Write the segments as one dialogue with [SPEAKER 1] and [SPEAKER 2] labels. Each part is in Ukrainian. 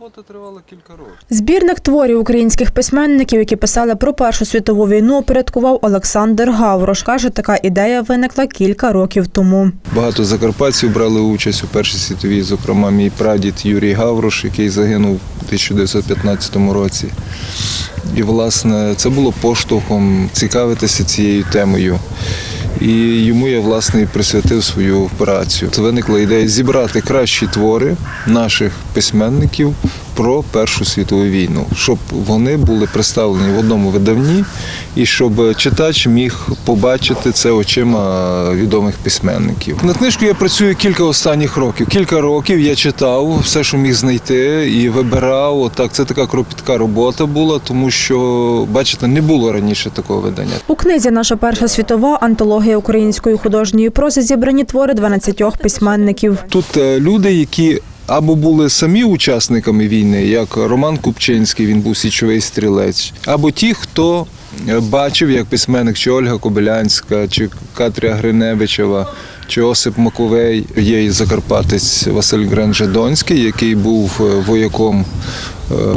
[SPEAKER 1] робота тривала кілька років.
[SPEAKER 2] Збірник творів українських письменників, які писали про Першу світову війну, упорядкував Олександр Гаврош. Каже, така ідея виникла кілька років тому.
[SPEAKER 1] Багато закарпатців брали участь у Першій світовій, зокрема, мій прадід Юрій Гаврош, який загинув у 1915 році. І, власне, це було поштовхом цікавитися цією темою. І йому я власне і присвятив свою працю. Виникла ідея зібрати кращі твори наших письменників про Першу світову війну, щоб вони були представлені в одному видавні, і щоб читач міг побачити це очима відомих письменників. Над книжкою я працюю кілька останніх років. Кілька років я читав все, що міг знайти, і вибирав. Отак, це така кропітка робота була, тому що, бачите, не було раніше такого видання.
[SPEAKER 2] У книзі Наша Перша світова антологія української художньої прози зібрані твори 12 письменників.
[SPEAKER 1] Тут е, люди, які або були самі учасниками війни, як Роман Купчинський, він був січовий стрілець, або ті, хто е, бачив, як письменник чи Ольга Кобилянська, чи Катря Гриневичева, чи Осип Маковей, є закарпатець Василь Гренжедонський, який був е, вояком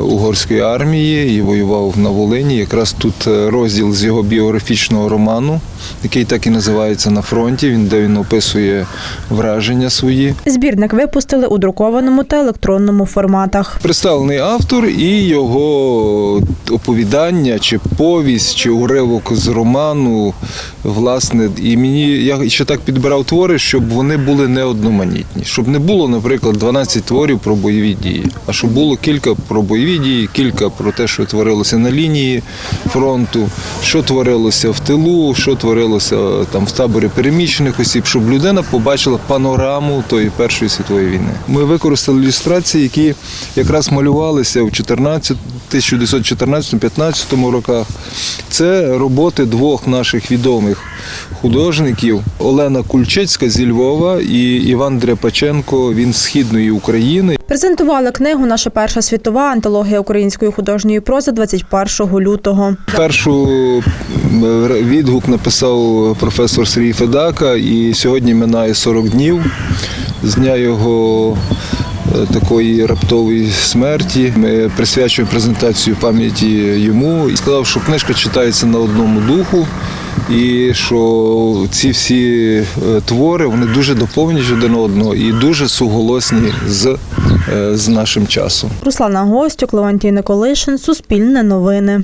[SPEAKER 1] угорської армії і воював на Волині. Якраз тут е, розділ з його біографічного роману, який так і називається на фронті. Він де він описує враження свої.
[SPEAKER 2] Збірник випустили у друкованому та електронному форматах.
[SPEAKER 1] Представлений автор і його оповідання, чи повість, чи уривок з роману. Власне, і мені я ще так підбирав твори, щоб вони були не одноманітні. Щоб не було, наприклад, 12 творів про бойові дії, а щоб було кілька про бойові дії, кілька про те, що творилося на лінії фронту, що творилося в тилу, що творилося там в таборі переміщених осіб, щоб людина побачила панораму тої Першої світової війни. Ми використали ілюстрації, які якраз малювалися в 14 1914-15 роках. Це роботи двох наших відомих художників Олена Кульчицька зі Львова і Іван Дряпаченко. Він з східної України.
[SPEAKER 2] Презентували книгу Наша Перша світова антологія української художньої прози 21 лютого.
[SPEAKER 1] Першу м, відгук написав професор Сергій Федака, і сьогодні минає 40 днів з дня його е, такої раптової смерті. Ми присвячуємо презентацію пам'яті йому. І сказав, що книжка читається на одному духу. І що ці всі е, твори вони дуже доповнюють один одного і дуже суголосні з, е, з нашим часом.
[SPEAKER 2] Руслана Гостюк, Левантій Николишин, Суспільне новини.